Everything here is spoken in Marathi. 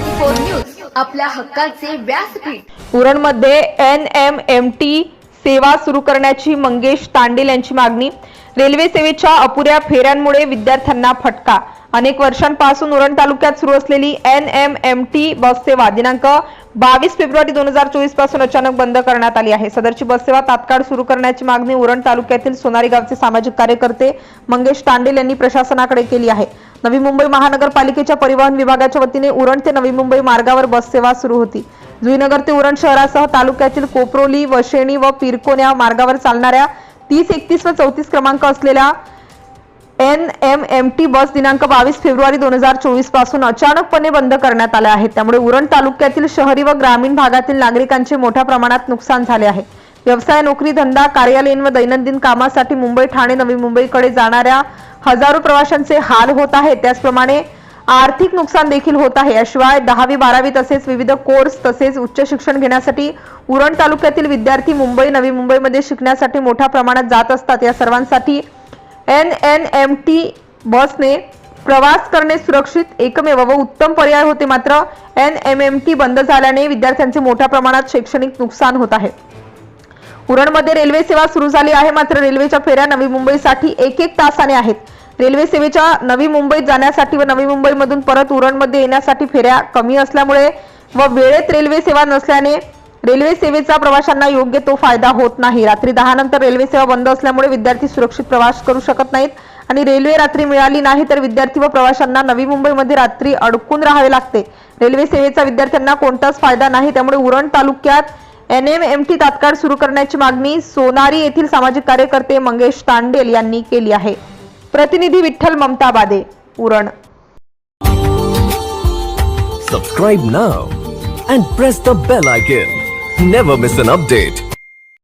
फोर न्यूज आपल्या हक्काचे व्यासपीठ. उरणमध्ये एन एम एम टी सेवा सुरू करण्याची मंगेश तांडेल यांची मागणी. रेल्वे सेवेच्या अपुऱ्या फेऱ्यांमुळे विद्यार्थ्यांना फटका. अनेक वर्षांपासून उरण तालुक्यात सुरू असलेली N M M T bus सेवा दिनांक बावीस फेब्रुवारी दोन हजार चोवीसपासून अचानक बंद करण्यात आली आहे. सदरची बस सेवा तात्काळ सुरू करण्याची मागणी उरण तालुक्यातील सोनारी गावचे सामाजिक कार्यकर्ते मंगेश तांडेल यांनी प्रशासनाकडे केली आहे. नवी मुंबई महानगरपालिकेच्या परिवहन विभागाच्या वतीने उरण ते नवी मुंबई मार्गावर बस सेवा सुरू होती. जुईनगर ते उरण शहरासह तालुक्यातील कोपरोली वशेणी व पिरकोन या मार्गावर चालणाऱ्या तीस एकतीस व चौतीस क्रमांक असलेल्या N M M T bus दिनांक बावीस फेब्रुवारी दोन हजार चोवीसपासून अचानकपणे बंद करण्यात आल्या आहेत. त्यामुळे उरण तालुक्यातील शहरी व ग्रामीण भागातील नागरिकांचे मोठ्या प्रमाणात नुकसान झाले आहे. व्यवसाय नोकरी धंदा कार्यालयीन व दैनंदिन कामासाठी मुंबई ठाणे नवी मुंबईकडे जाणाऱ्या हजारो प्रवाशांचे हाल होत आहेत. त्याचप्रमाणे आर्थिक नुकसान देखील होत आहे. याशिवाय दहावी बारावी तसेच विविध कोर्स तसेच उच्च शिक्षण घेण्यासाठी उरण तालुक्यातील विद्यार्थी मुंबई नवी मुंबईमध्ये शिकण्यासाठी मोठ्या प्रमाणात जात असतात. या सर्वांसाठी एन एन एम टी बसने प्रवास करणे सुरक्षित एकमेव व उत्तम पर्याय होते. मात्र एन एम एम टी बंद झाल्याने विद्यार्थ्यांचे मोठ्या प्रमाणात शैक्षणिक नुकसान होत आहे. उरणमध्ये रेल्वे सेवा सुरू झाली आहे. मात्र रेल्वेच्या फेऱ्या नवी मुंबईसाठी एक एक तासाने आहेत. रेल्वे सेवेच्या नवी मुंबईत जाण्यासाठी व नवी मुंबईमधून परत उरणमध्ये येण्यासाठी फेऱ्या कमी असल्यामुळे व वेळेत रेल्वे सेवा नसल्याने रेल्वे सेवेचा प्रवाशांना योग्य तो फायदा होत नाही. रात्री दहा नंतर रेल्वे सेवा बंद असल्यामुळे विद्यार्थी सुरक्षित प्रवास करू शकत नाहीत आणि रेल्वे रात्री मिळाली नाही तर विद्यार्थी व प्रवाशांना नवी मुंबईमध्ये रात्री अडकून राहावे लागते. रेल्वे सेवेचा विद्यार्थ्यांना कोणताच फायदा नाही. त्यामुळे उरण तालुक्यात एन एम एम टी तात्काळ सुरू करण्याची मागणी सोनारी येथील सामाजिक कार्यकर्ते मंगेश तांडेल यांनी केली आहे. प्रतिनिधी Vitthal Mamata Bade Uran. Subscribe now and press the bell icon never miss an update